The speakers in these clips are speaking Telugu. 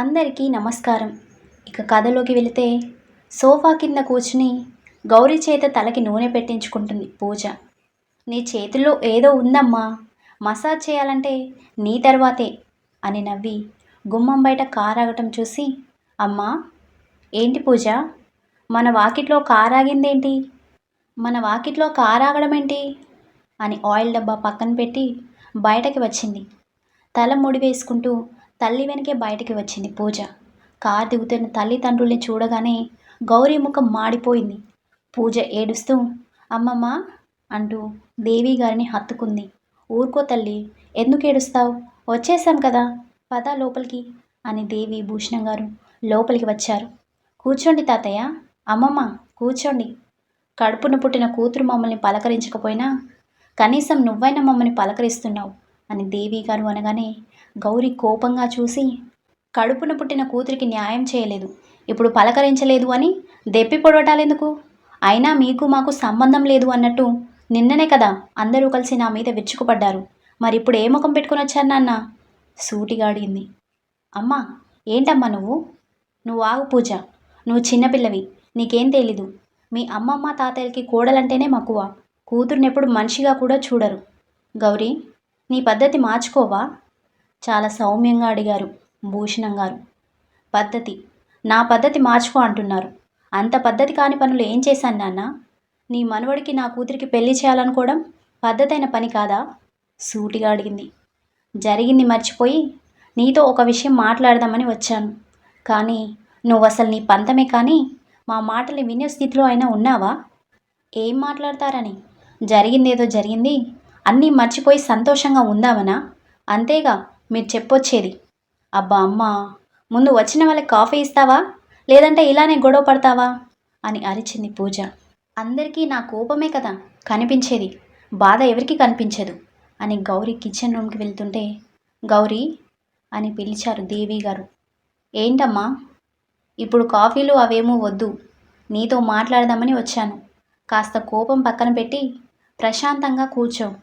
అందరికీ నమస్కారం. ఇక కథలోకి వెళితే సోఫా కింద కూర్చుని గౌరీ చేత తలకి నూనె పెట్టించుకుంటుంది పూజ. నీ చేతిలో ఏదో ఉందమ్మా. మసాజ్ చేయాలంటే నీ తర్వాతే అని నవ్వి గుమ్మం బయట కారాగటం చూసి అమ్మా! ఏంటి పూజ? మన వాకిట్లో కారాగిందేంటి? మన వాకిట్లో కారాగడం ఏంటి అని ఆయిల్ డబ్బా పక్కన పెట్టి బయటకి వచ్చింది. తల ముడి వేసుకుంటూ తల్లి వెనకే బయటికి వచ్చింది పూజ. కారు దిగుతున్న తల్లిదండ్రుల్ని చూడగానే గౌరీ ముఖం మాడిపోయింది. పూజ ఏడుస్తూ అమ్మమ్మ అంటూ దేవి గారిని హత్తుకుంది. ఊరుకో తల్లి ఎందుకు ఏడుస్తావు? వచ్చేసాం కదా పద లోపలికి అని దేవి భూషణం గారు లోపలికి వచ్చారు. కూర్చోండి తాతయ్య అమ్మమ్మ కూర్చోండి. కడుపున పుట్టిన కూతురు మమ్మల్ని పలకరించకపోయినా కనీసం నువ్వైనా మమ్మల్ని పలకరిస్తున్నావు అని దేవి గారు అనగానే గౌరీ కోపంగా చూసి కడుపున పుట్టిన కూతురికి న్యాయం చేయలేదు. ఇప్పుడు పలకరించలేదు అని దెప్పి పొడవటాలెందుకు? అయినా మీకు మాకు సంబంధం లేదు అన్నట్టు నిన్ననే కదా అందరూ కలిసి నా మీద విరుచుకుపడ్డారు మరి ఇప్పుడు ఏ ముఖం పెట్టుకుని వచ్చాను నాన్న? సూటిగా అడిగింది. అమ్మా ఏంటమ్మా నువ్వు? నువ్వు ఆగు పూజ. నువ్వు చిన్నపిల్లవి నీకేం తెలీదు. మీ అమ్మమ్మ తాతయ్యకి కోడలంటేనే మక్కువ. కూతురునెప్పుడు మనిషిగా కూడా చూడరు. గౌరీ నీ పద్ధతి మార్చుకోవా? చాలా సౌమ్యంగా అడిగారు భూషణం గారు. పద్ధతి. నా పద్ధతి మార్చుకో అంటున్నారు. అంత పద్ధతి కాని పనులు ఏం చేశాను నాన్న? నీ మనవడికి నా కూతురికి పెళ్ళి చేయాలనుకోవడం పద్ధతైన పని కాదా? సూటిగా అడిగింది. జరిగింది మర్చిపోయి నీతో ఒక విషయం మాట్లాడదామని వచ్చాను. కానీ నువ్వు అసలు నీ పంతమే కానీ మా మాటలు వినే స్థితిలో అయినా ఉన్నావా? ఏం మాట్లాడతారని? జరిగిందేదో జరిగింది. అన్నీ మర్చిపోయి సంతోషంగా ఉందామనా? అంతేగా. మీరు చెప్పొచ్చేది. అబ్బా అమ్మ ముందు వచ్చిన వాళ్ళకి కాఫీ ఇస్తావా? లేదంటే ఇలానే గొడవ పడతావా? అని అరిచింది పూజ. అందరికీ నా కోపమే కదా కనిపించేది. బాధ ఎవరికి కనిపించదు అని గౌరీ కిచెన్ రూమ్కి వెళ్తుంటే గౌరీ అని పిలిచారు దేవి గారు. ఏంటమ్మా? ఇప్పుడు కాఫీలు అవేమో వద్దు. నీతో మాట్లాడదామని వచ్చాను. కాస్త కోపం పక్కన పెట్టి ప్రశాంతంగా కూర్చో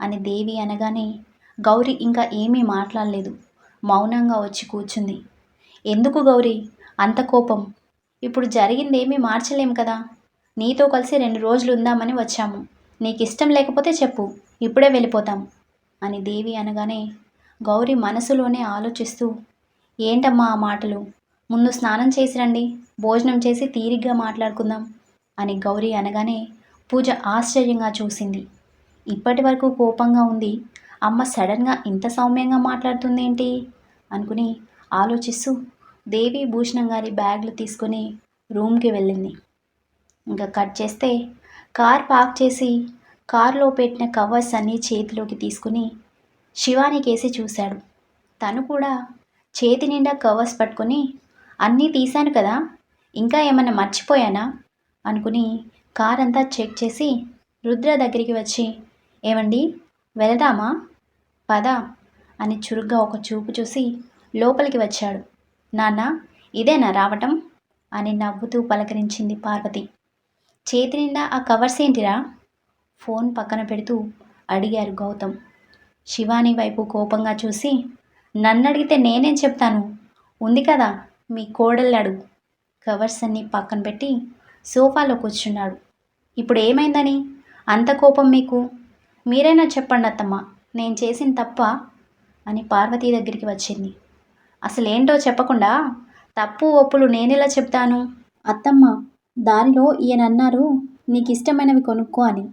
అని దేవి అనగానే గౌరీ ఇంకా ఏమీ మాట్లాడలేదు. మౌనంగా వచ్చి కూర్చుంది. ఎందుకు గౌరీ? అంత కోపం. ఇప్పుడు జరిగిందేమీ మార్చలేం కదా? నీతో కలిసి రెండు రోజులు ఉందామని వచ్చాము. నీకు ఇష్టం లేకపోతే చెప్పు. ఇప్పుడే వెళ్ళిపోతాం. అని దేవి అనగానే గౌరీ మనసులోనే ఆలోచిస్తూ ఏంటమ్మా ఆ మాటలు? ముందు స్నానం చేసి రండి. భోజనం చేసి తీరిగ్గా మాట్లాడుకుందాం. అని గౌరీ అనగానే పూజ ఆశ్చర్యంగా చూసింది. ఇప్పటి వరకు కోపంగా ఉంది. అమ్మ సడన్గా ఇంత సౌమ్యంగా మాట్లాడుతుందేంటి అనుకుని ఆలోచిస్తూ దేవి భూషణం గారి బ్యాగ్లు తీసుకొని రూమ్కి వెళ్ళింది. ఇంకా కట్ చేస్తే కార్ పార్క్ చేసి కారులో పెట్టిన కవర్స్ అన్నీ చేతిలోకి తీసుకుని శివానికేసి చూశాడు. తను కూడా చేతి నిండా కవర్స్ పట్టుకొని అన్నీ తీశాను కదా ఇంకా ఏమైనా మర్చిపోయానా? అనుకుని కార్ అంతా చెక్ చేసి రుద్ర దగ్గరికి వచ్చి ఏమండి వెళదామా? పద అని చురుగ్గా ఒక చూపు చూసి లోపలికి వచ్చాడు. నాన్న ఇదేనా రావటం? అని నవ్వుతూ పలకరించింది పార్వతి. చేతి నిండా ఆ కవర్స్ ఏంటిరా? ఫోన్ పక్కన పెడుతూ అడిగారు గౌతమ్. శివాని వైపు కోపంగా చూసి నన్ను అడిగితే నేనేం చెప్తాను? ఉంది కదా మీ కోడళ్ళడు. అడుగు కవర్స్ అన్నీ పక్కన పెట్టి సోఫాలో కూర్చున్నాడు. ఇప్పుడు ఏమైందని? అంత కోపం మీకు? మీరైనా చెప్పండి అత్తమ్మ నేను చేసిన తప్ప అని పార్వతీ దగ్గరికి వచ్చింది. అసలేంటో చెప్పకుండా తప్పు ఒప్పులు నేనెలా చెప్తాను? అత్తమ్మ దారిలో ఈయన అన్నారు నీకు ఇష్టమైనవి కొనుక్కో అని.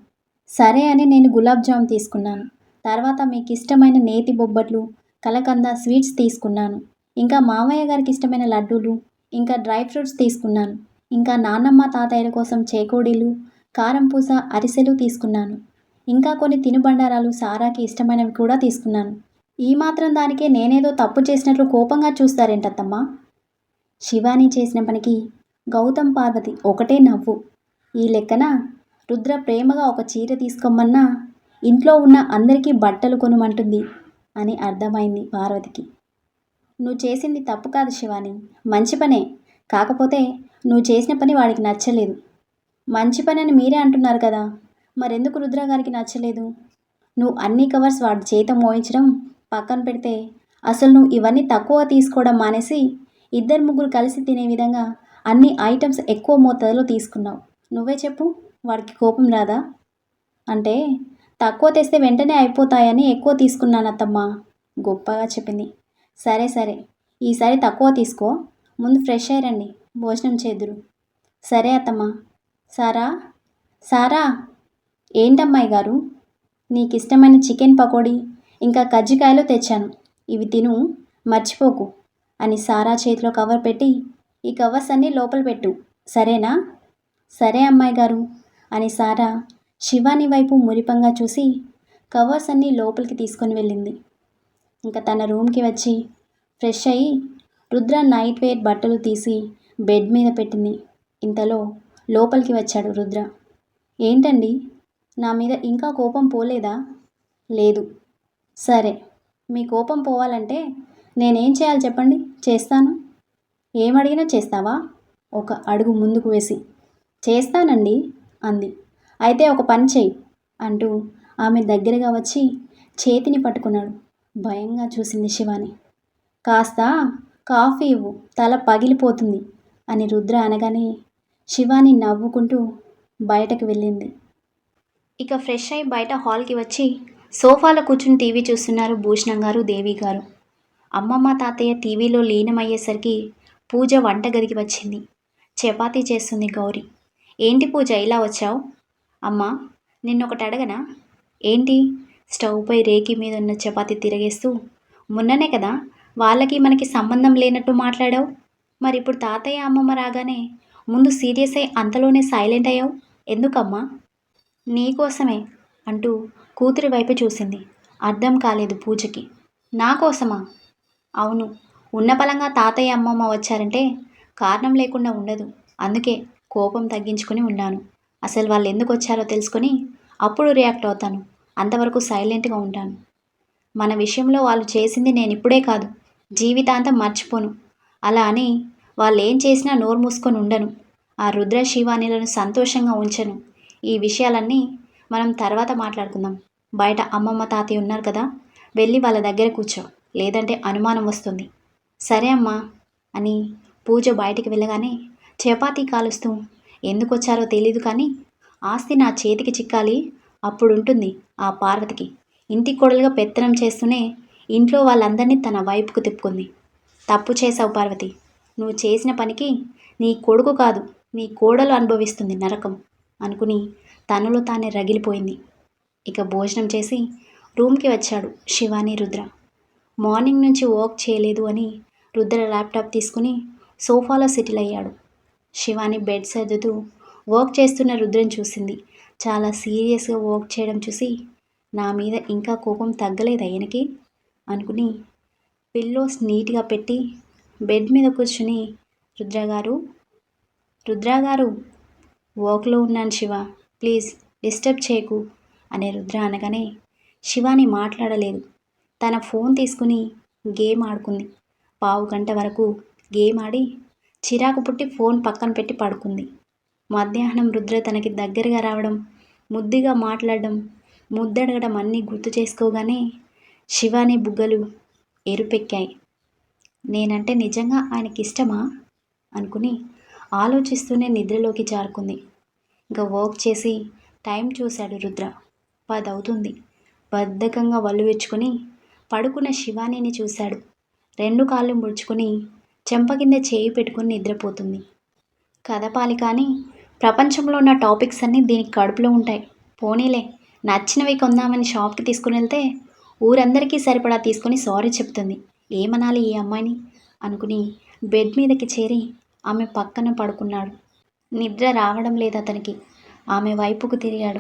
సరే అని నేను గులాబ్ జామ్ తీసుకున్నాను. తర్వాత మీకు ఇష్టమైన నేతి బొబ్బట్లు కలకంద స్వీట్స్ తీసుకున్నాను. ఇంకా మామయ్య గారికి ఇష్టమైన లడ్డూలు ఇంకా డ్రై ఫ్రూట్స్ తీసుకున్నాను. ఇంకా నాన్నమ్మ తాతయ్యల కోసం చేకోడీలు కారం పూస అరిసెలు తీసుకున్నాను. ఇంకా కొన్ని తినుబండారాలు సారాకి ఇష్టమైనవి కూడా తీసుకున్నాను. ఈ మాత్రం దానికే నేనేదో తప్పు చేసినట్లు కోపంగా చూస్తారేంటత్తమ్మా శివాని చేసిన పనికి గౌతమ్ పార్వతి ఒకటే నవ్వు. ఈ లెక్కన రుద్ర ప్రేమగా ఒక చీర తీసుకోమన్నా ఇంట్లో ఉన్న అందరికీ బట్టలు కొనమంటుంది అని అర్థమైంది పార్వతికి. నువ్వు చేసింది తప్పు కాదు శివాని. మంచి పనే. కాకపోతే నువ్వు చేసిన పని వాడికి నచ్చలేదు. మంచి పని అని మీరే అంటున్నారు కదా. మరెందుకు రుద్రగారికి నచ్చలేదు? నువ్వు అన్ని కవర్స్ వాడి చేత మోయించడం పక్కన పెడితే అసలు నువ్వు ఇవన్నీ తక్కువ తీసుకోవడం మానేసి ఇద్దరు ముగ్గురు కలిసి తినే విధంగా అన్ని ఐటమ్స్ ఎక్కువ మోతాదులో తీసుకున్నావు. నువ్వే చెప్పు వాడికి కోపం రాదా? అంటే తక్కువ తెస్తే వెంటనే అయిపోతాయని ఎక్కువ తీసుకున్నానత్తమ్మా గొప్పగా చెప్పింది. సరే సరే ఈసారి తక్కువ తీసుకో ముందు ఫ్రెష్ అయ్యండి భోజనం చేద్దురు సరే అత్తమ్మ. సారా? సారా? ఏంటమ్మాయి గారు? నీకు ఇష్టమైన చికెన్ పకోడీ ఇంకా కజ్జికాయలు తెచ్చాను. ఇవి తిను మర్చిపోకు అని సారా చేతిలో కవర్ పెట్టి ఈ కవర్స్ అన్నీ లోపల పెట్టు. సరేనా? సరే అమ్మాయి గారు అని సారా శివాని వైపు మురిపంగా చూసి కవర్స్ అన్నీ లోపలికి తీసుకొని వెళ్ళింది. ఇంకా తన రూమ్కి వచ్చి ఫ్రెష్ అయ్యి రుద్ర నైట్ వేర్ బట్టలు తీసి బెడ్ మీద పెట్టింది. ఇంతలో లోపలికి వచ్చాడు రుద్ర. ఏంటండి? నా మీద ఇంకా కోపం పోలేదా? లేదు. సరే. మీ కోపం పోవాలంటే నేనేం చేయాలి చెప్పండి? చేస్తాను. ఏమడిగినా చేస్తావా? ఒక అడుగు ముందుకు వేసి. చేస్తానండి అంది. అయితే ఒక పని చెయ్యి అంటూ ఆమె దగ్గరగా వచ్చి చేతిని పట్టుకున్నాడు. భయంగా చూసింది శివాని. కాస్త కాఫీ ఇవ్వు తల పగిలిపోతుంది అని రుద్ర అనగానే శివాని నవ్వుకుంటూ బయటకు వెళ్ళింది. ఇక ఫ్రెష్ అయి బయట హాల్కి వచ్చి సోఫాలో కూర్చుని టీవీ చూస్తున్నారు భూషణం గారు దేవి గారు. అమ్మమ్మ తాతయ్య టీవీలో లీనమయ్యేసరికి పూజ వంటగదికి వచ్చింది. చపాతీ చేస్తుంది గౌరీ. ఏంటి పూజ ఇలా వచ్చావు? అమ్మా నిన్నొకటి అడగనా? ఏంటి? స్టవ్పై రేకి మీద ఉన్న చపాతీ తిరగేస్తూ మొన్ననే కదా వాళ్ళకి మనకి సంబంధం లేనట్టు మాట్లాడావు. మరి ఇప్పుడు తాతయ్య అమ్మమ్మ రాగానే ముందు సీరియస్ అయి అంతలోనే సైలెంట్ అయ్యావు? ఎందుకమ్మా? నీకోసమే అంటూ కూతురి వైపు చూసింది. అర్థం కాలేదు పూజకి. నా కోసమా అవును. ఉన్న పలంగా తాతయ్య అమ్మమ్మ వచ్చారంటే కారణం లేకుండా ఉండదు. అందుకే కోపం తగ్గించుకుని ఉన్నాను. అసలు వాళ్ళు ఎందుకు వచ్చారో తెలుసుకొని అప్పుడు రియాక్ట్ అవుతాను. అంతవరకు సైలెంట్గా ఉంటాను. మన విషయంలో వాళ్ళు చేసింది నేను ఇప్పుడే కాదు. జీవితాంతం మర్చిపోను. అలా అని వాళ్ళు ఏం చేసినా నోరు మూసుకొని ఉండను. ఆ రుద్ర శివానిలను సంతోషంగా ఉంచను. ఈ విషయాలన్నీ మనం తర్వాత మాట్లాడుకుందాం. బయట అమ్మమ్మ తాతయ్య ఉన్నారు కదా వెళ్ళి వాళ్ళ దగ్గర కూర్చో. లేదంటే అనుమానం వస్తుంది. సరే అమ్మా అని పూజ బయటికి వెళ్ళగానే చపాతీ కాలుస్తూ ఎందుకొచ్చారో తెలీదు కానీ ఆస్తి నా చేతికి చిక్కాలి అప్పుడుంటుంది ఆ పార్వతికి. ఇంటి కొడలుగా పెత్తనం చేస్తూనే ఇంట్లో వాళ్ళందరినీ తన వైపుకు తిప్పుకుంది. తప్పు చేసావు పార్వతి. నువ్వు చేసిన పనికి నీ కొడుకు కాదు నీ కోడలు అనుభవిస్తుంది నరకం. అనుకుని తనలో తానే రగిలిపోయింది. ఇక భోజనం చేసి రూమ్కి వచ్చాడు శివాని రుద్ర. మార్నింగ్ నుంచి వర్క్ చేయలేదు అని రుద్ర ల్యాప్టాప్ తీసుకుని సోఫాలో సెటిల్ అయ్యాడు. శివాని బెడ్ సర్దుతూ వర్క్ చేస్తున్న రుద్రని చూసింది. చాలా సీరియస్గా వర్క్ చేయడం చూసి నా మీద ఇంకా కోపం తగ్గలేదు ఆయనకి అనుకుని పిల్లోస్ నీట్గా పెట్టి బెడ్ మీద కూర్చుని రుద్రగారు రుద్రగారు వర్క్లో ఉన్నాను శివ. ప్లీజ్ డిస్టర్బ్ చేయకు అనే రుద్ర అనగానే శివాని మాట్లాడలేదు. తన ఫోన్ తీసుకుని గేమ్ ఆడుకుంది. పావు గంట వరకు గేమ్ ఆడి చిరాకు పుట్టి ఫోన్ పక్కన పెట్టి పడుకుంది. మధ్యాహ్నం రుద్ర తనకి దగ్గరగా రావడం ముద్దుగా మాట్లాడడం ముద్దడగడం అన్నీ గుర్తు చేసుకోగానే శివాని బుగ్గలు ఎరుపెక్కాయి. నేనంటే నిజంగా ఆయనకి ఇష్టమా అనుకుని ఆలోచిస్తూనే నిద్రలోకి జారుకుంది. ఇంకా వర్క్ చేసి టైం చూశాడు రుద్ర. పది అవుతుంది బద్ధకంగా వల్లు వెచ్చుకొని పడుకున్న శివానిని చూశాడు. రెండు కాళ్ళు ముడుచుకొని చెంప కింద చేయి పెట్టుకుని నిద్రపోతుంది. కదపాలి కానీ ప్రపంచంలో ఉన్న టాపిక్స్ అన్నీ దీనికి కడుపులో ఉంటాయి. పోనీలే నచ్చినవి కొందామని షాప్కి తీసుకుని వెళ్తే ఊరందరికీ సరిపడా తీసుకొని సారీ చెప్తుంది. ఏమనాలి ఈ అమ్మాయిని? అనుకుని బెడ్ మీదకి చేరి ఆమె పక్కన పడుకున్నాడు. నిద్ర రావడం లేదు అతనికి. ఆమె వైపుకు తిరిగాడు.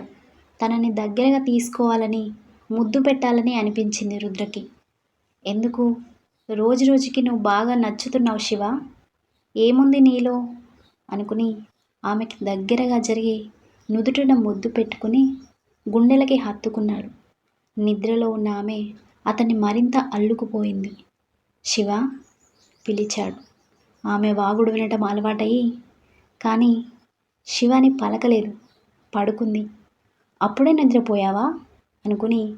తనని దగ్గరగా తీసుకోవాలని ముద్దు పెట్టాలని అనిపించింది రుద్రకి. ఎందుకు? రోజు రోజుకి నువ్వు బాగా నచ్చుతున్నావు శివ. ఏముంది నీలో? అనుకుని ఆమెకి దగ్గరగా జరిగి నుదుటిన ముద్దు పెట్టుకుని గుండెలకి హత్తుకున్నాడు. నిద్రలో ఉన్న ఆమె అతన్ని మరింత అల్లుకుపోయింది. శివ? పిలిచాడు. ఆమె వాగుడు వినటం అలవాటయి కానీ శివాని పలకలేదు. పడుకుంది. అప్పుడే నిద్రపోయావా? అనుకుని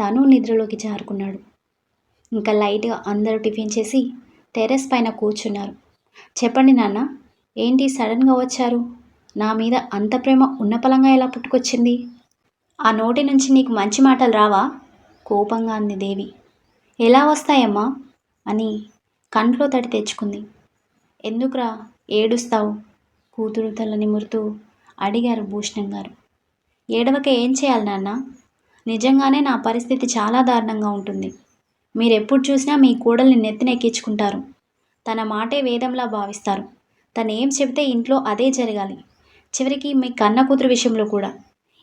తను నిద్రలోకి జారుకున్నాడు. ఇంకా లైట్గా అందరూ టిఫిన్ చేసి టెర్రస్ పైన కూర్చున్నారు. చెప్పండి నాన్న ఏంటి సడన్గా వచ్చారు? నా మీద అంత ప్రేమ ఉన్నపలంగా ఎలా పుట్టుకొచ్చింది? ఆ నోటి నుంచి నీకు మంచి మాటలు రావా? కోపంగా అంది దేవి. ఎలా వస్తాయమ్మా? అని కంట్లో తడి తెచ్చుకుంది. ఎందుకురా ఏడుస్తావు? కూతురు తల నిమురుతూ అడిగారు భూషణం గారు. ఏడవక ఏం చేయాలి నాన్న? నిజంగానే నా పరిస్థితి చాలా దారుణంగా ఉంటుంది. మీరు ఎప్పుడు చూసినా మీ కూడల్ని నెత్తినెక్కించుకుంటారు. తన మాటే వేదంలా భావిస్తారు. తను ఏం చెబితే ఇంట్లో అదే జరగాలి. చివరికి మీ కన్న కూతురు విషయంలో కూడా.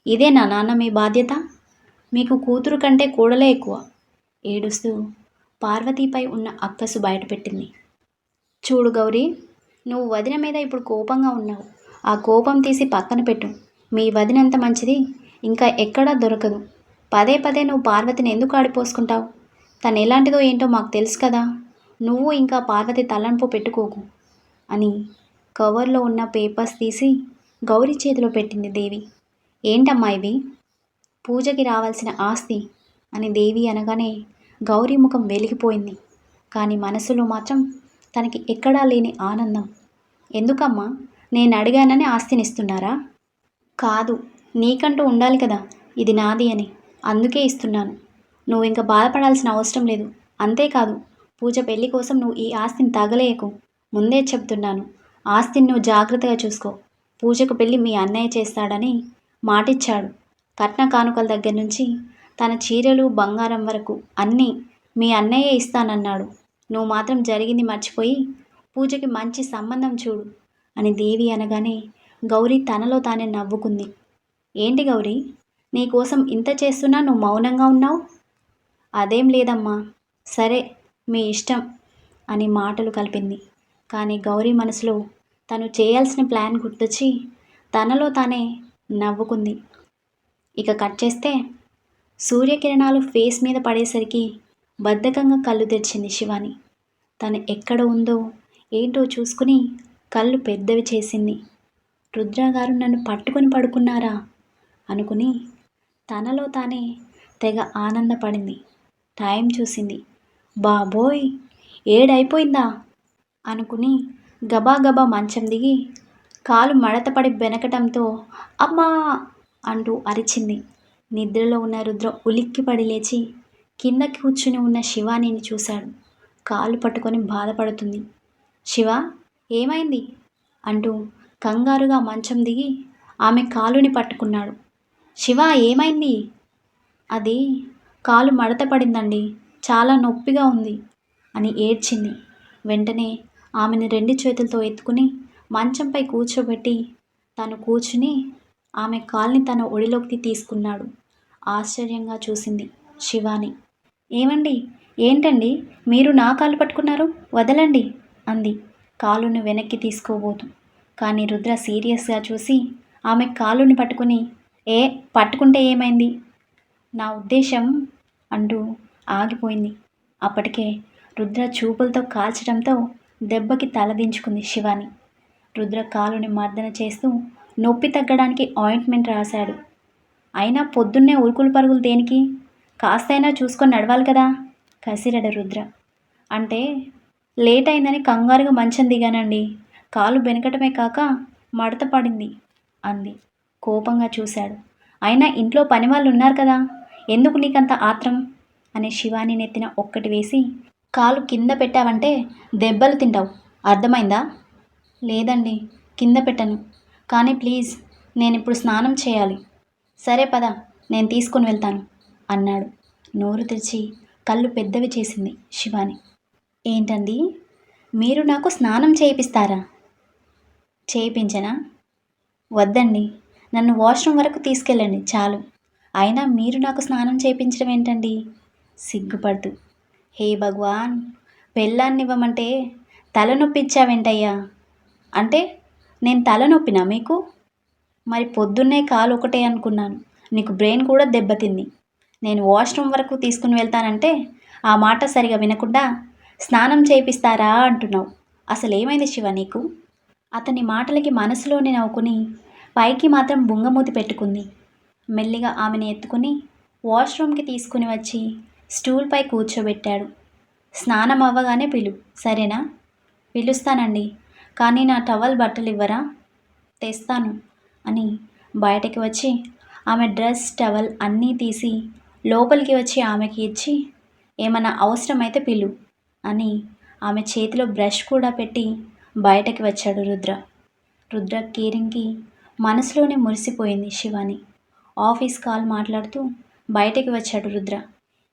ఇదే నా నాన్న మీ బాధ్యత? మీకు కూతురు కంటే కూడలే ఎక్కువ. ఏడుస్తూ పార్వతీపై ఉన్న అక్కసు బయటపెట్టింది. చూడు గౌరీ నువ్వు వదిన మీద ఇప్పుడు కోపంగా ఉన్నావు. ఆ కోపం తీసి పక్కన పెట్టు. మీ వదిన ఎంత మంచిది? ఇంకా ఎక్కడా దొరకదు. పదే పదే నువ్వు పార్వతిని ఎందుకు ఆడిపోసుకుంటావు? తను ఎలాంటిదో ఏంటో మాకు తెలుసు కదా. నువ్వు ఇంకా పార్వతి తలంపు పెట్టుకోకు అని కవర్లో ఉన్న పేపర్స్ తీసి గౌరీ చేతిలో పెట్టింది దేవి. ఏంటమ్మా ఇవి పూజకి రావాల్సిన ఆస్తి అని దేవి అనగానే గౌరీ ముఖం వెలిగిపోయింది. కానీ మనసులో మాత్రం తనకి ఎక్కడా లేని ఆనందం. ఎందుకమ్మా? నేను అడిగానని ఆస్తినిస్తున్నారా? కాదు నీకంటూ ఉండాలి కదా. ఇది నాది అని అందుకే ఇస్తున్నాను. నువ్వు ఇంకా బాధపడాల్సిన అవసరం లేదు. అంతేకాదు పూజ పెళ్ళి కోసం నువ్వు ఈ ఆస్తిని తగలేయకు. ముందే చెప్తున్నాను ఆస్తిని నువ్వు జాగ్రత్తగా చూసుకో. పూజకు పెళ్ళి మీ అన్నయ్య చేస్తాడని మాటిచ్చాడు. కట్న కానుకల దగ్గర నుంచి తన చీరలు బంగారం వరకు అన్నీ మీ అన్నయ్య ఇస్తానన్నాడు. నువ్వు మాత్రం జరిగింది మర్చిపోయి పూజకి మంచి సంబంధం చూడు అని దేవి అనగానే గౌరీ తనలో తానే నవ్వుకుంది. ఏంటి గౌరీ? నీకోసం ఇంత చేస్తున్నా నువ్వు మౌనంగా ఉన్నావు? అదేం లేదమ్మా. సరే మీ ఇష్టం అని మాటలు కలిపింది. కానీ గౌరీ మనసులో తను చేయాల్సిన ప్లాన్ గుర్తొచ్చి తనలో తానే నవ్వుకుంది. ఇక కట్ చేస్తే సూర్యకిరణాలు ఫేస్ మీద పడేసరికి బద్ధకంగా కళ్ళు తెరిచింది శివాని. తను ఎక్కడ ఉందో ఏంటో చూసుకుని కళ్ళు పెద్దవి చేసింది. రుద్ర గారు నన్ను పట్టుకొని పడుకున్నారా? అనుకుని తనలో తానే తెగ ఆనందపడింది. టైం చూసింది. బాబోయ్ ఏడైపోయిందా? అనుకుని గబా గబా మంచం దిగి కాలు మడతపడి బెనకటంతో అమ్మా అంటూ అరిచింది. నిద్రలో ఉన్న రుద్ర ఉలిక్కిపడి లేచి కిందకి కూర్చుని ఉన్న శివానిని చూశాడు. కాలు పట్టుకొని బాధపడుతుంది. శివ ఏమైంది? అంటూ కంగారుగా మంచం దిగి ఆమె కాలుని పట్టుకున్నాడు. శివ ఏమైంది? అది కాలు మడత పడిందండి. చాలా నొప్పిగా ఉంది అని ఏడ్చింది. వెంటనే ఆమెను రెండు చేతులతో ఎత్తుకుని మంచంపై కూర్చోబెట్టి తను కూర్చుని ఆమె కాల్ని తన ఒడిలోకి తీసుకున్నాడు. ఆశ్చర్యంగా చూసింది శివాని. ఏమండి? ఏంటండి? మీరు నా కాలు పట్టుకున్నారు? వదలండి అంది. కాలును వెనక్కి తీసుకోబోతు. కానీ రుద్ర సీరియస్గా చూసి ఆమె కాలుని పట్టుకుని ఏ పట్టుకుంటే ఏమైంది? నా ఉద్దేశం అంటూ ఆగిపోయింది. అప్పటికే రుద్ర చూపులతో కాల్చడంతో దెబ్బకి తలదించుకుంది శివాని. రుద్ర కాలుని మర్దన చేస్తూ నొప్పి తగ్గడానికి ఆయింట్మెంట్ రాశాడు. అయినా పొద్దున్నే ఉరుకులు పరుగులు దేనికి? కాస్తైనా చూసుకొని నడవాలి కదా? కసిరడ రుద్ర. అంటే లేట్ అయిందని కంగారుగా మంచం దిగానండి. కాలు బెనకటమే కాక మడత పడింది అంది. కోపంగా చూశాడు. అయినా ఇంట్లో పని వాళ్ళు ఉన్నారు కదా ఎందుకు నీకంత ఆత్రం? అని శివాని నెత్తిన ఒక్కటి వేసి కాలు కింద పెట్టావంటే దెబ్బలు తింటావు. అర్థమైందా? లేదండి కింద పెట్టను. కానీ ప్లీజ్ నేను ఇప్పుడు స్నానం చేయాలి. సరే పద నేను తీసుకుని వెళ్తాను అన్నాడు. నోరు తెరిచి కళ్ళు పెద్దవి చేసింది శివాని. ఏంటండి? మీరు నాకు స్నానం చేయిస్తారా చేయించనా వద్దండి. నన్ను వాష్రూమ్ వరకు తీసుకెళ్ళండి చాలు. అయినా మీరు నాకు స్నానం చేయించడం ఏంటండి? సిగ్గుపడుతూ. హే భగవాన్ పెళ్ళాన్నివ్వమంటే తలనొప్పిచ్చావేంటయ్యా అంటే నేను తలనొప్పినా మీకు? మరి పొద్దున్నే కాలు ఒకటే అనుకున్నాను. నీకు బ్రెయిన్ కూడా దెబ్బతింది. నేను వాష్రూమ్ వరకు తీసుకుని వెళ్తానంటే ఆ మాట సరిగా వినకుండా స్నానం చేయిస్తారా అంటున్నావు. అసలు ఏమైంది శివ నీకు? అతని మాటలకి మనసులోనే నవ్వుకుని పైకి మాత్రం బుంగమూతి పెట్టుకుంది. మెల్లిగా ఆమెను ఎత్తుకుని వాష్రూమ్కి తీసుకుని వచ్చి స్టూల్పై కూర్చోబెట్టాడు. స్నానం అవ్వగానే పిలు సరేనా? పిలుస్తానండి కానీ నా టవల్ బట్టలు ఇవ్వరా? తెస్తాను అని బయటకి వచ్చి ఆమె డ్రెస్ టవల్ అన్నీ తీసి లోపలికి వచ్చి ఆమెకి ఇచ్చి ఏమన్నా అవసరమైతే పిలు అని ఆమె చేతిలో బ్రష్ కూడా పెట్టి బయటకి వచ్చాడు రుద్ర. రుద్ర కేరింగ్కి మనసులోనే మురిసిపోయింది శివాని. ఆఫీస్ కాల్ మాట్లాడుతూ బయటకి వచ్చాడు రుద్ర.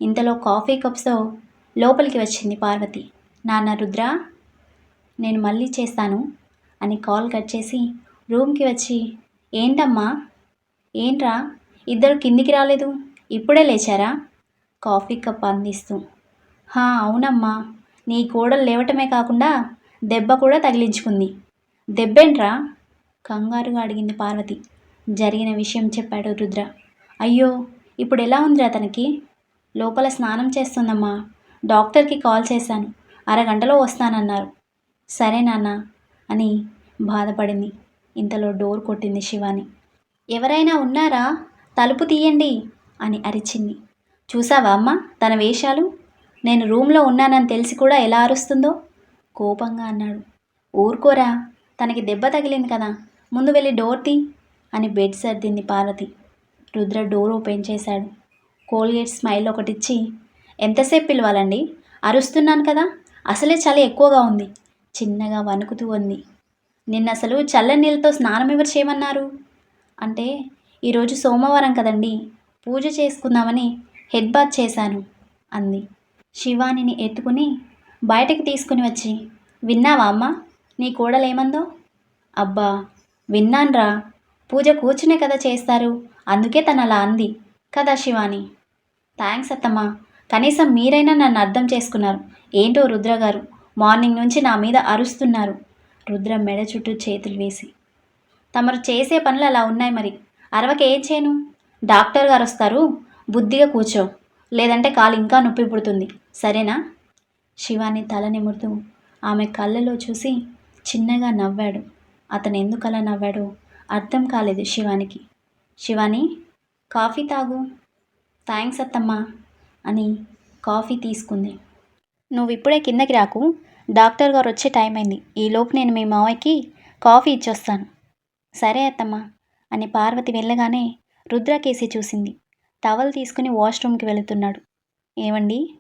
ఇంతలో కాఫీ కప్స్తో లోపలికి వచ్చింది పార్వతి. నాన్న రుద్ర నేను మళ్ళీ చేస్తాను అని కాల్ కట్ చేసి రూమ్కి వచ్చి ఏంటమ్మా? ఏంట్రా? ఇద్దరు కిందికి రాలేదు? ఇప్పుడే లేచారా? కాఫీ కప్ అందిస్తూ. హా అవునమ్మా. నీ కోడలు లేవటమే కాకుండా దెబ్బ కూడా తగిలించుకుంది. దెబ్బేంట్రా? కంగారుగా అడిగింది పార్వతి. జరిగిన విషయం చెప్పాడు రుద్ర. అయ్యో ఇప్పుడు ఎలా ఉందిరా తనకి? లోపల స్నానం చేస్తుందమ్మా. డాక్టర్కి కాల్ చేశాను. అరగంటలో వస్తానన్నారు. సరే నాన్న అని బాధపడింది. ఇంతలో డోర్ కొట్టింది శివాని. ఎవరైనా ఉన్నారా? తలుపు తీయండి. అని అరిచింది. చూసావా అమ్మ తన వేషాలు? నేను రూమ్లో ఉన్నానని తెలిసి కూడా ఎలా అరుస్తుందో? కోపంగా అన్నాడు. ఊరుకోరా తనకి దెబ్బ తగిలింది కదా ముందు వెళ్ళి డోర్ తీ అని బెడ్ సర్దింది పార్వతి. రుద్ర డోర్ ఓపెన్ చేశాడు. కోల్గేట్ స్మైల్ ఒకటిచ్చి ఎంతసేపు పిలవాలండి? అరుస్తున్నాను కదా అసలే చలి ఎక్కువగా ఉంది. చిన్నగా వణుకుతూ ఉంది నిన్న అసలు నీళ్ళతో స్నానం ఎవరు చేయమన్నారు? అంటే ఈరోజు సోమవారం కదండి పూజ చేసుకుందామని హెడ్ బాత్ చేశాను అంది. శివానిని ఎత్తుకుని బయటకు తీసుకుని వచ్చి విన్నావా అమ్మ నీ కోడలేమందో? అబ్బా విన్నాన్రా. పూజ కూర్చునే కదా చేస్తారు అందుకే తను అలా అంది కదా శివాని. థ్యాంక్స్ అత్తమ్మా కనీసం మీరైనా నన్ను అర్థం చేసుకున్నారు. ఏంటో రుద్ర గారు మార్నింగ్ నుంచి నా మీద అరుస్తున్నారు. రుద్ర మెడ చుట్టూ చేతులు వేసి తమరు చేసే పనులు అలా ఉన్నాయి మరి అరవక ఏం చేయను? డాక్టర్ గారు వస్తారు బుద్ధిగా కూర్చో. లేదంటే కాలు ఇంకా నొప్పి పుడుతుంది. సరేనా? శివాని తల నిమురుతూ ఆమె కళ్ళలో చూసి చిన్నగా నవ్వాడు. అతను ఎందుకు అలా నవ్వాడో అర్థం కాలేదు శివానికి. శివాని కాఫీ తాగు. థ్యాంక్స్ అత్తమ్మా అని కాఫీ తీసుకుంది. నువ్వు ఇప్పుడే కిందకి రాకు. డాక్టర్ గారు వచ్చే టైం అయింది. ఈలోపు నేను మీ మావయ్యకి కాఫీ ఇచ్చొస్తాను. సరే అత్తమ్మా అని పార్వతి వెళ్ళగానే రుద్రకేసి చూసింది. టవల్ తీసుకుని వాష్రూమ్కి వెళుతున్నాడు. ఏమండి?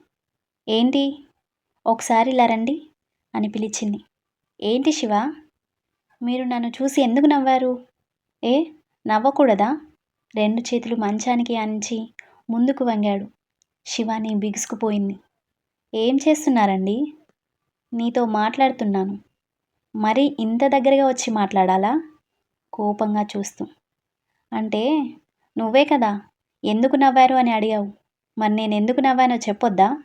ఏంటి? ఒకసారి ఇలా రండి అని పిలిచింది. ఏంటి శివ? మీరు నన్ను చూసి ఎందుకు నవ్వారు? ఏ? నవ్వకూడదా? రెండు చేతులు మంచానికి అంచి ముందుకు వంగాడు. శివాని బిగుసుకుపోయింది. ఏం చేస్తున్నారండి? నీతో మాట్లాడుతున్నాను. మరి ఇంత దగ్గరగా వచ్చి మాట్లాడాలా? కోపంగా చూస్తూ. అంటే నువ్వే కదా? ఎందుకు నవ్వారు అని అడిగావు? మరి నేను ఎందుకు నవ్వానో చెప్పొద్దా?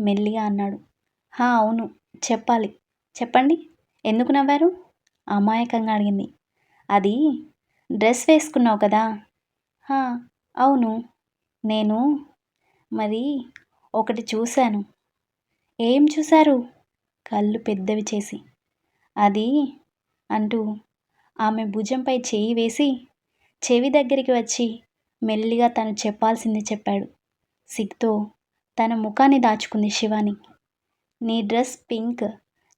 మెల్లిగా అన్నాడు. హా అవును చెప్పాలి. చెప్పండి ఎందుకు నవ్వారు? అమాయకంగా అడిగింది. అది డ్రెస్ వేసుకున్నావు కదా? హా అవును. నేను మరి ఒకటి చూశాను. ఏం చూశారు? కళ్ళు పెద్దవి చేసి. అది అంటూ ఆమె భుజంపై చేయి వేసి చెవి దగ్గరికి వచ్చి మెల్లిగా తను చెప్పాల్సింది చెప్పాడు. సిగ్తో తన ముఖాన్ని దాచుకుంది శివాని. నీ డ్రెస్ పింక్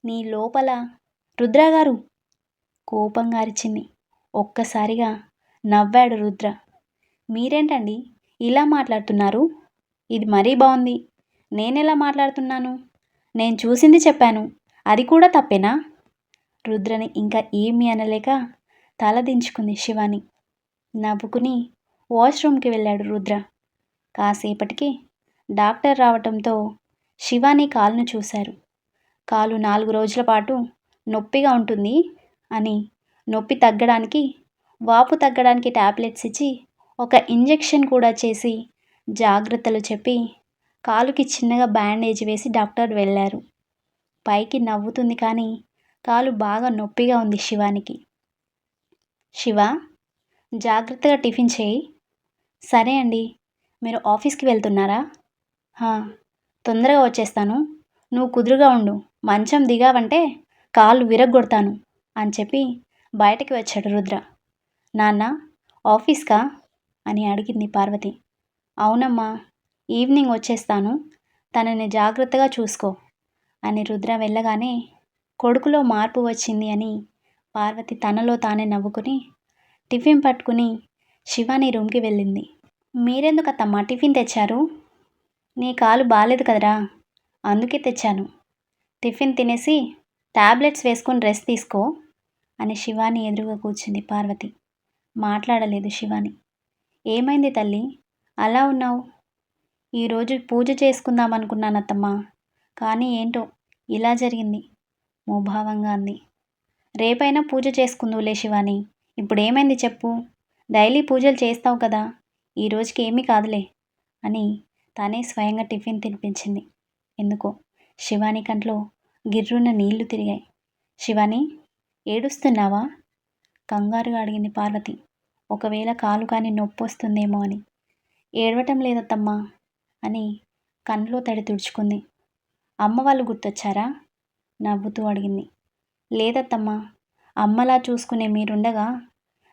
నీ లోపల రుద్ర గారు? కోపంగా అరిచింది. ఒక్కసారిగా నవ్వాడు రుద్ర. మీరేంటండి ఇలా మాట్లాడుతున్నారు? ఇది మరీ బాగుంది నేనెలా మాట్లాడుతున్నాను? నేను చూసింది చెప్పాను. అది కూడా తప్పేనా? రుద్రని ఇంకా ఏమీ అనలేక తల దించుకుంది శివాని. నవ్వుకుని వాష్రూమ్కి వెళ్ళాడు రుద్ర. కాసేపటికి డాక్టర్ రావటంతో శివాని కాలును చూశారు. కాలు నాలుగు రోజుల పాటు నొప్పిగా ఉంటుంది అని నొప్పి తగ్గడానికి వాపు తగ్గడానికి ట్యాబ్లెట్స్ ఇచ్చి ఒక ఇంజెక్షన్ కూడా చేసి జాగ్రత్తలు చెప్పి కాలుకి చిన్నగా బ్యాండేజ్ వేసి డాక్టర్ వెళ్ళారు. పైకి నవ్వుతుంది కానీ కాలు బాగా నొప్పిగా ఉంది శివానికి. శివ జాగ్రత్తగా టిఫిన్ చేయి. సరే అండి. మీరు ఆఫీస్కి వెళ్తున్నారా? హా, తొందరగా వచ్చేస్తాను. నువ్వు కుదురుగా ఉండు. మంచం దిగావంటే కాళ్ళు విరగ్గొడతాను అని చెప్పి బయటకి వచ్చాడు రుద్ర. నాన్న ఆఫీస్కా? అని అడిగింది పార్వతి. అవునమ్మా ఈవినింగ్ వచ్చేస్తాను. తనని జాగ్రత్తగా చూసుకో అని రుద్ర వెళ్ళగానే కొడుకులో మార్పు వచ్చింది అని పార్వతి తనలో తానే నవ్వుకుని టిఫిన్ పట్టుకుని శివాని రూమ్కి వెళ్ళింది. మీరెందుకు అత్తమ్మ టిఫిన్ తెచ్చారు? నీ కాలు బాగాలేదు కదరా? అందుకే తెచ్చాను. టిఫిన్ తినేసి టాబ్లెట్స్ వేసుకొని రెస్ట్ తీసుకో అని శివాని ఎదురుగా కూర్చుంది పార్వతి. మాట్లాడలేదు శివాని. ఏమైంది తల్లి? అలా ఉన్నావు? ఈరోజు పూజ చేసుకుందాం అనుకున్నాను అత్తమ్మ. కానీ ఏంటో ఇలా జరిగింది ముభావంగా అంది. రేపైనా పూజ చేసుకుందులే శివాని. ఇప్పుడు ఏమైంది చెప్పు? డైలీ పూజలు చేస్తావు కదా ఈ రోజుకి ఏమీ కాదులే అని తానే స్వయంగా టిఫిన్ తినిపించింది. ఎందుకో శివాని కంట్లో గిర్రున్న నీళ్ళు తిరిగాయి. శివాని ఏడుస్తున్నావా? కంగారుగా అడిగింది పార్వతి. ఒకవేళ కాలు కానీ నొప్పి వస్తుందేమో అని. ఏడవటం లేదత్తమ్మా అని కండ్లో తడి తుడుచుకుంది. అమ్మ వాళ్ళు గుర్తొచ్చారా? నవ్వుతూ అడిగింది. లేదత్తమ్మా అమ్మలా చూసుకునే మీరుండగా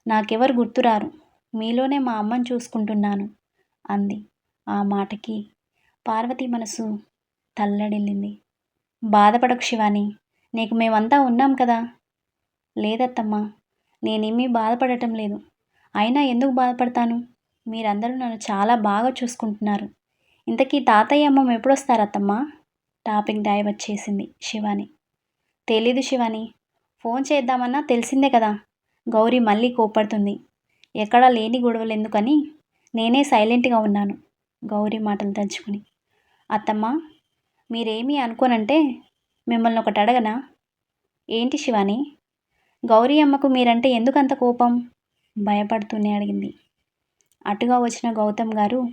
నాకెవరు గుర్తురారు? మీలోనే మా అమ్మని చూసుకుంటున్నాను అంది. ఆ మాటకి పార్వతి మనసు తల్లడిల్లింది. బాధపడకు శివాని నీకు మేమంతా ఉన్నాం కదా? లేదత్తమ్మా నేనేమీ బాధపడటం లేదు. అయినా ఎందుకు బాధపడతాను? మీరందరూ నన్ను చాలా బాగా చూసుకుంటున్నారు. ఇంతకీ తాతయ్య అమ్మమ్మ ఎప్పుడొస్తారత్తమ్మా టాపిక్ డైవర్ట్ చేసింది శివాని. తెలీదు శివాని ఫోన్ చేద్దామన్నా తెలిసిందే కదా. గౌరీ మళ్ళీ కోపడుతుంది ఎక్కడా లేని గొడవలు ఎందుకని నేనే సైలెంట్గా ఉన్నాను. గౌరీ మాటలు తలుచుకుని. అత్తమ్మ మీరేమీ అనుకోనంటే మిమ్మల్ని ఒకటి అడగనా? ఏంటి శివాని? గౌరీ అమ్మకు మీరంటే ఎందుకంత కోపం? భయపడుతూనే అడిగింది. అటుగా వచ్చిన గౌతమ్ గారు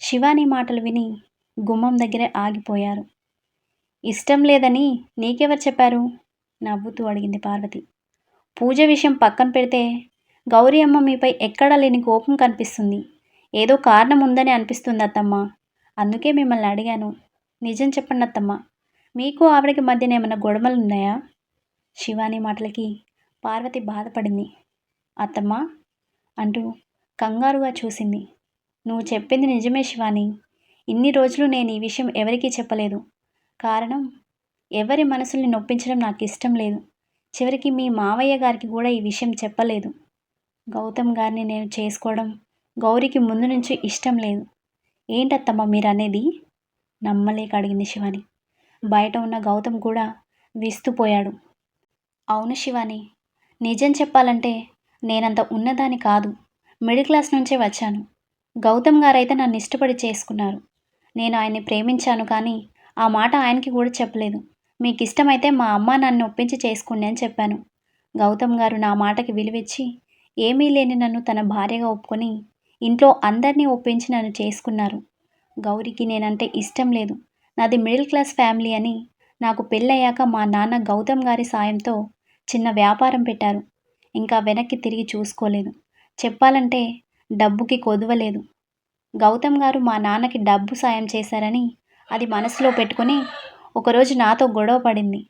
శివాని మాటలు విని గుమ్మం దగ్గరే ఆగిపోయారు. ఇష్టం లేదని నీకెవరు చెప్పారు? నవ్వుతూ అడిగింది పార్వతి. పూజ విషయం పక్కన పెడితే గౌరీ అమ్మ మీపై ఎక్కడా లేని కోపం కనిపిస్తుంది. ఏదో కారణం ఉందని అనిపిస్తుంది అత్తమ్మ. అందుకే మిమ్మల్ని అడిగాను. నిజం చెప్పండి అత్తమ్మ. మీకు ఆవిడకి మధ్యన ఏమైనా గొడవలు ఉన్నాయా? శివాని మాటలకి పార్వతి బాధపడింది. అత్తమ్మ? అంటూ కంగారుగా చూసింది. నువ్వు చెప్పింది నిజమే శివాని. ఇన్ని రోజులు నేను ఈ విషయం ఎవరికీ చెప్పలేదు. కారణం ఎవరి మనసుల్ని నొప్పించడం నాకు ఇష్టం లేదు. చివరికి మీ మావయ్య గారికి కూడా ఈ విషయం చెప్పలేదు. గౌతమ్ గారిని నేను చేసుకోవడం గౌరికి ముందు నుంచి ఇష్టం లేదు. ఏంటత్తమ్మ మీరు అనేది నమ్మలేక అడిగింది శివాని. బయట ఉన్న గౌతమ్ కూడా విస్తుపోయాడు. అవును శివాని. నిజం చెప్పాలంటే నేనంత ఉన్నదాని కాదు. మిడిల్ క్లాస్ నుంచే వచ్చాను. గౌతమ్ గారైతే నన్ను ఇష్టపడి చేసుకున్నారు. నేను ఆయన్ని ప్రేమించాను కానీ ఆ మాట ఆయనకి కూడా చెప్పలేదు. మీకు ఇష్టమైతే మా అమ్మ నన్ను ఒప్పించి చేసుకోండి అని చెప్పాను. గౌతమ్ గారు నా మాటకి విలువిచ్చి ఏమీ లేని నన్ను తన భార్యగా ఒప్పుకొని ఇంట్లో అందరినీ ఒప్పించి నన్ను చేసుకున్నారు. గౌరికి నేనంటే ఇష్టం లేదు. నాది మిడిల్ క్లాస్ ఫ్యామిలీ అని నాకు పెళ్ళయ్యాక మా నాన్న గౌతమ్ గారి సాయంతో చిన్న వ్యాపారం పెట్టారు. ఇంకా వెనక్కి తిరిగి చూసుకోలేదు. చెప్పాలంటే డబ్బుకి కొదవలేదు గౌతమ్ గారు మా నాన్నకి డబ్బు సాయం చేశారని అది మనసులో పెట్టుకొని ఒకరోజు నాతో గొడవ పడింది.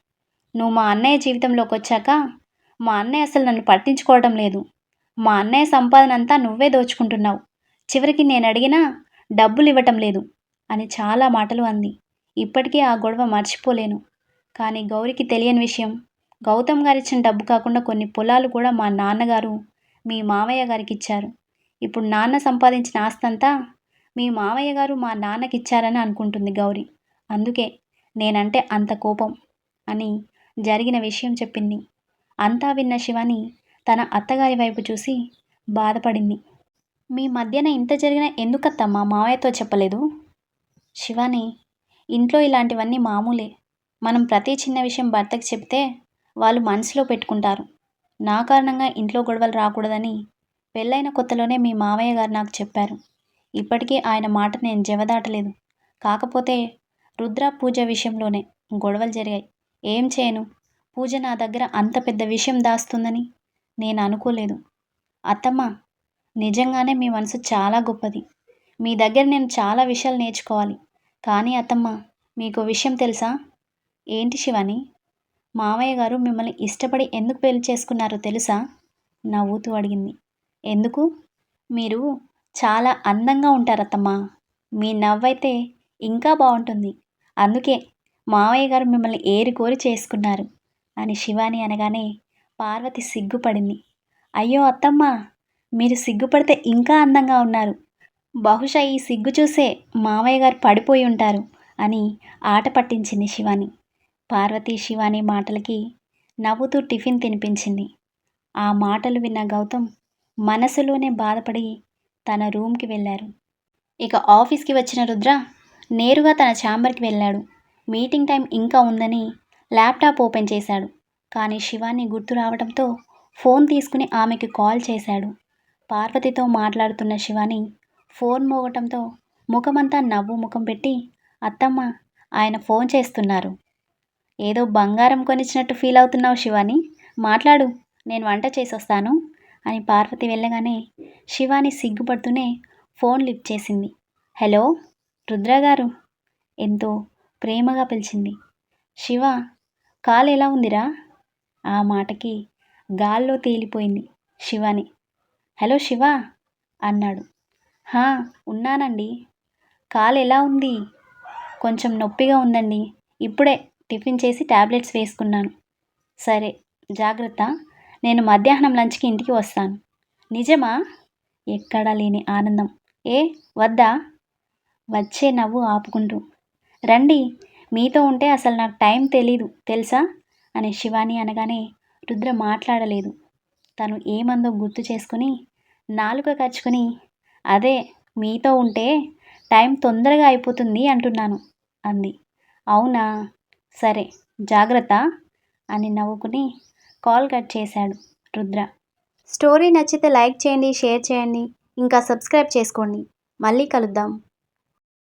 నువ్వు మా అన్నయ్య జీవితంలోకి వచ్చాక మా అన్నయ్య అసలు నన్ను పట్టించుకోవడం లేదు. మా అన్నయ్య సంపాదన అంతా నువ్వే దోచుకుంటున్నావు. చివరికి నేను అడిగినా డబ్బులు ఇవ్వటం లేదు అని చాలా మాటలు అంది. ఇప్పటికీ ఆ గొడవ మర్చిపోలేను. కానీ గౌరికి తెలియని విషయం. గౌతమ్ గారిచ్చిన డబ్బు కాకుండా కొన్ని పొలాలు కూడా మా నాన్నగారు మీ మామయ్య గారికి ఇచ్చారు ఇప్పుడు నాన్న సంపాదించిన ఆస్తంతా మీ మామయ్య గారు మా నాన్నకి ఇచ్చారని అనుకుంటుంది గౌరీ. అందుకే నేనంటే అంత కోపం అని జరిగిన విషయం చెప్పింది. అంతా విన్న శివాని తన అత్తగారి వైపు చూసి బాధపడింది. మీ మధ్యన ఇంత జరిగిన ఎందుకత్తమ్మా మావయ్యతో చెప్పలేదు? శివాని ఇంట్లో ఇలాంటివన్నీ మామూలే. మనం ప్రతి చిన్న విషయం భర్తకి చెప్తే వాళ్ళు మనసులో పెట్టుకుంటారు. నా కారణంగా ఇంట్లో గొడవలు రాకూడదని పెళ్ళైన కొత్తలోనే మీ మావయ్య గారు నాకు చెప్పారు. ఇప్పటికీ ఆయన మాట నేను జవదాటలేదు. కాకపోతే రుద్ర పూజ విషయంలోనే గొడవలు జరిగాయి. ఏం చేయను? పూజ నా దగ్గర అంత పెద్ద విషయం దాస్తుందని నేను అనుకోలేదు. అత్తమ్మ నిజంగానే మీ మనసు చాలా గొప్పది. మీ దగ్గర నేను చాలా విషయాలు నేర్చుకోవాలి. కానీ అత్తమ్మ మీకు విషయం తెలుసా? ఏంటి శివాని? మామయ్య గారు మిమ్మల్ని ఇష్టపడి ఎందుకు పెళ్ళి చేసుకున్నారో తెలుసా? నవ్వుతూ అడిగింది. ఎందుకు? మీరు చాలా అందంగా ఉంటారత్తమ్మా. మీ నవ్వైతే ఇంకా బాగుంటుంది. అందుకే మావయ్య గారు మిమ్మల్ని ఏరికోరి చేసుకున్నారు అని శివాని అనగానే పార్వతి సిగ్గుపడింది. అయ్యో అత్తమ్మ మీరు సిగ్గుపడితే ఇంకా అందంగా ఉన్నారు. బహుశా ఈ సిగ్గు చూసే మావయ్య గారు పడిపోయి ఉంటారు అని ఆట పట్టించింది శివాని. పార్వతి శివాని మాటలకి నవ్వుతూ టిఫిన్ తినిపించింది. ఆ మాటలు విన్న గౌతమ్ మనసులోనే బాధపడి తన రూమ్కి వెళ్ళారు. ఇక ఆఫీస్కి వచ్చిన రుద్ర నేరుగా తన ఛాంబర్కి వెళ్ళాడు. మీటింగ్ టైం ఇంకా ఉందని ల్యాప్టాప్ ఓపెన్ చేశాడు. కానీ శివాని గుర్తు రావడంతో ఫోన్ తీసుకుని ఆమెకి కాల్ చేశాడు. పార్వతితో మాట్లాడుతున్న శివాని ఫోన్ మోగటంతో ముఖమంతా నవ్వు ముఖం పెట్టి అత్తమ్మ ఆయన ఫోన్ చేస్తున్నారు. ఏదో బంగారం కొనిచ్చినట్టు ఫీల్ అవుతున్నావు శివాని. మాట్లాడు నేను వంట చేసొస్తాను అని పార్వతి వెళ్ళగానే శివాని సిగ్గుపడుతూనే ఫోన్ లిఫ్ట్ చేసింది. హలో రుద్ర గారు? ఎంతో ప్రేమగా పిలిచింది. శివ కాలు ఎలా ఉందిరా? ఆ మాటకి గాల్లో తేలిపోయింది శివాని. హలో శివ అన్నాడు. హా ఉన్నానండి. కాలు ఎలా ఉంది? కొంచెం నొప్పిగా ఉందండి. ఇప్పుడే టిఫిన్ చేసి ట్యాబ్లెట్స్ వేసుకున్నాను. సరే జాగ్రత్త. నేను మధ్యాహ్నం లంచ్కి ఇంటికి వస్తాను. నిజమా? ఎక్కడా లేని ఆనందం. ఏ వద్దా? వచ్చే నవ్వు ఆపుకుంటూ రండి మీతో ఉంటే అసలు నాకు టైం తెలీదు తెలుసా? అని శివాని అనగానే రుద్ర మాట్లాడలేదు. తను ఏమందో గుర్తు చేసుకుని నాలుక కరుచుకొని అదే మీతో ఉంటే టైం తొందరగా అయిపోతుంది అంటున్నాను అంది. అవునా? సరే జాగ్రత్త అని నవ్వుకుని కాల్ కట్ చేశాడు రుద్ర. స్టోరీ నచ్చితే లైక్ చేయండి షేర్ చేయండి ఇంకా సబ్స్క్రైబ్ చేసుకోండి. మళ్ళీ కలుద్దాం.